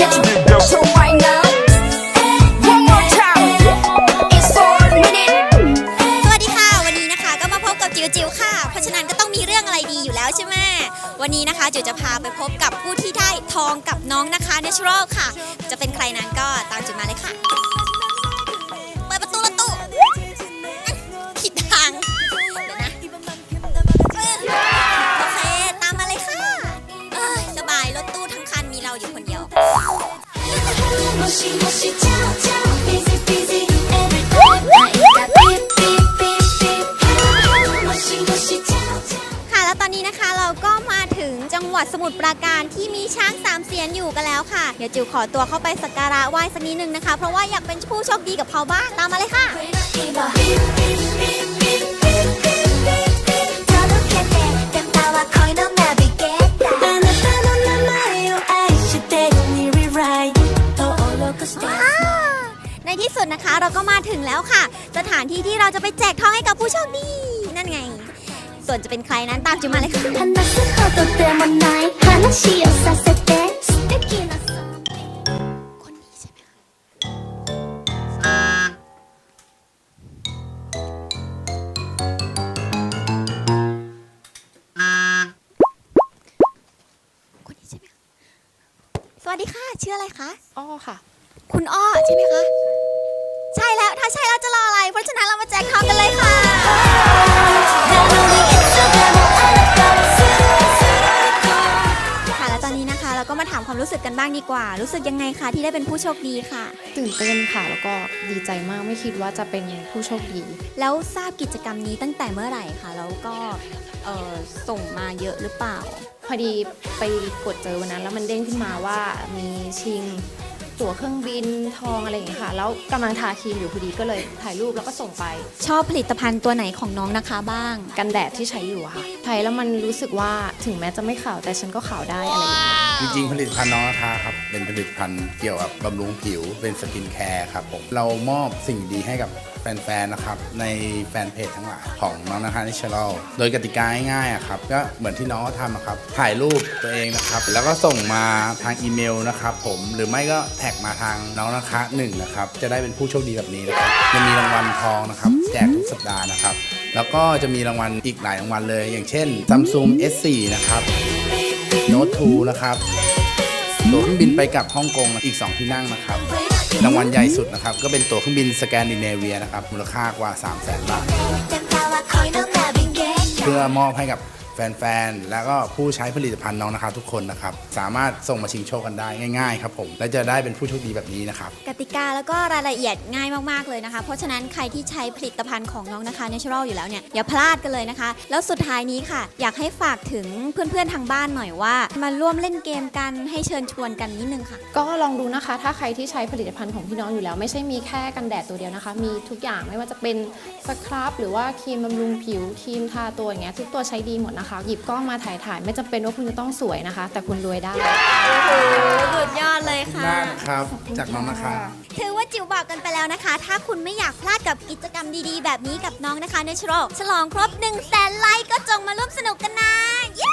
Get your so right now. One more time. It's for a minute. สวัสดีค่ะ วันนี้นะคะก็มาพบกับจิวจิวค่ะ เพราะฉะนั้นก็ต้องมีเรื่องอะไรดีอยู่แล้วใช่ไหมวันนี้นะคะจิวจะพาไปพบกับผู้ที่ได้ทองกับน้องนะคะ Natural ค่ะ จะเป็นใครนั้นก็ตามจิวมาเลยค่ะ ค่ะแล้วตอนนี้นะคะเราก็มาถึงจังหวัดสมุทรปราการที่มีช้างสามเสียนอยู่กันแล้วค่ะ เดี๋ยวจิวขอตัวเข้าไปสักการะไหว้สักนิดนึงนะคะ เพราะว่าอยากเป็นผู้โชคดีกับเขาบ้างตามมาเลยค่ะ เราก็มาถึงแล้วค่ะ สถานที่ที่เราจะไปแจกทองให้กับผู้โชคดีนั่นไง ส่วนจะเป็นใครนั้นตามจิมมาเลยค่ะสวัสดีค่ะชื่ออะไรคะ อ้อค่ะ คุณอ้อใช่ไหมคะ รออะไรเพราะฉะนั้นเรามาแจกทองกันเลยค่ะ ค่ะแล้วตอนนี้นะคะ เราก็มาถามความรู้สึกกันบ้างดีกว่า รู้สึกยังไงคะที่ได้เป็นผู้โชคดีค่ะ ตื่นเต้นค่ะ แล้วก็ดีใจมากไม่คิดว่าจะเป็นผู้โชคดี แล้วทราบกิจกรรมนี้ตั้งแต่เมื่อไหร่คะแล้วก็เอ่อส่งมาเยอะหรือเปล่า พอดีไปกดเจอวันนั้นแล้วมันเด้งขึ้นมาว่ามีชิง ตั๋วเครื่องบินทองอะไรอย่างเงี้ยค่ะแล้วกำลังทาครีมอยู่พอดีก็เลยถ่ายรูปแล้วก็ส่งไป ชอบผลิตภัณฑ์ตัวไหนของน้องนะคะบ้าง กันแดดที่ใช้อยู่อะค่ะใช้แล้วมันรู้สึกว่าถึงแม้จะไม่ขาวแต่ฉันก็ขาวได้อะไรอย่างเงี้ย จริงๆ ผลิตภัณฑ์น้องนะคะครับ เป็นผลิตภัณฑ์เกี่ยวกับบำรุงผิว เป็นสกินแคร์ครับผม เรามอบสิ่งดีให้กับแฟนๆ นะครับ ในแฟนเพจทั้งหลายของน้องนะคะนิช a ลโดยกติกาง่ายๆอะครับ ก็เหมือนที่น้องเขาทำอะครับ ถ่ายรูปตัวเองนะครับ แล้วก็ส่งมาทางอีเมลนะครับผม หรือไม่ก็แท็กท็กมาทางน้องนะคะหนึ่งนะครับ จะได้เป็นผู้โชคดีแบบนี้นะครับจะมีรางวัลทองนะครับแจกทุกสัปดาห์นะครับ แล้วก็จะมีรางวัลอีกหลายรางวัลเลย อย่างเช่น Samsung S4 นะครับโน้ตทูนะครับตั๋วเครื่องบินไปกลับฮ่องกงอีก 2 ที่นั่งนะครับ รางวัลใหญ่สุดนะครับ ก็เป็นตั๋วเครื่องบินสแกนดิเนเวียนะครับ มูลค่ากว่า 3 0 0 0 0 0 บาท เพื่อมอบให้กับ แฟนๆ แล้วก็ผู้ใช้ผลิตภัณฑ์น้องนะคะทุกคนนะครับ สามารถส่งมาชิงโชคกันได้ง่ายๆครับผม และจะได้เป็นผู้โชคดีแบบนี้นะครับ กติกาแล้วก็รายละเอียดง่ายมากๆเลยนะคะ เพราะฉะนั้นใครที่ใช้ผลิตภัณฑ์ของน้องนะคะ Natural อยู่แล้วเนี่ยอย่าพลาดกันเลยนะคะ แล้วสุดท้ายนี้ค่ะ อยากให้ฝากถึงเพื่อนๆทางบ้านหน่อยว่า มาร่วมเล่นเกมกันให้เชิญชวนกันนิดนึงค่ะ ก็ลองดูนะคะ ถ้าใครที่ใช้ผลิตภัณฑ์ของพี่น้องอยู่แล้ว ไม่ใช่มีแค่กันแดดตัวเดียวนะคะ มีทุกอย่างไม่ว่าจะเป็นสครับหรือว่าครีมบำรุงผิวครีมทาตัวอย่างเงี้ยทุกตัวใช้ดีหมดนะคะหยิบกล้องมาถ่ายถ่ายๆไม่จำเป็นว่าคุณจะต้องสวยนะคะ แต่คุณรวยได้ สุดยอดเลยค่ะมากครับ จากน้องนะคะ ถือว่าจิ๋วบอกกันไปแล้วนะคะ ถ้าคุณไม่อยากพลาดกับกิจกรรมดีๆ แบบนี้กับน้องนะคะ Natural ฉลองครบ1 0 0 0 0แสนไลค์ก็จงมาร่วมสนุกกันนะ เย้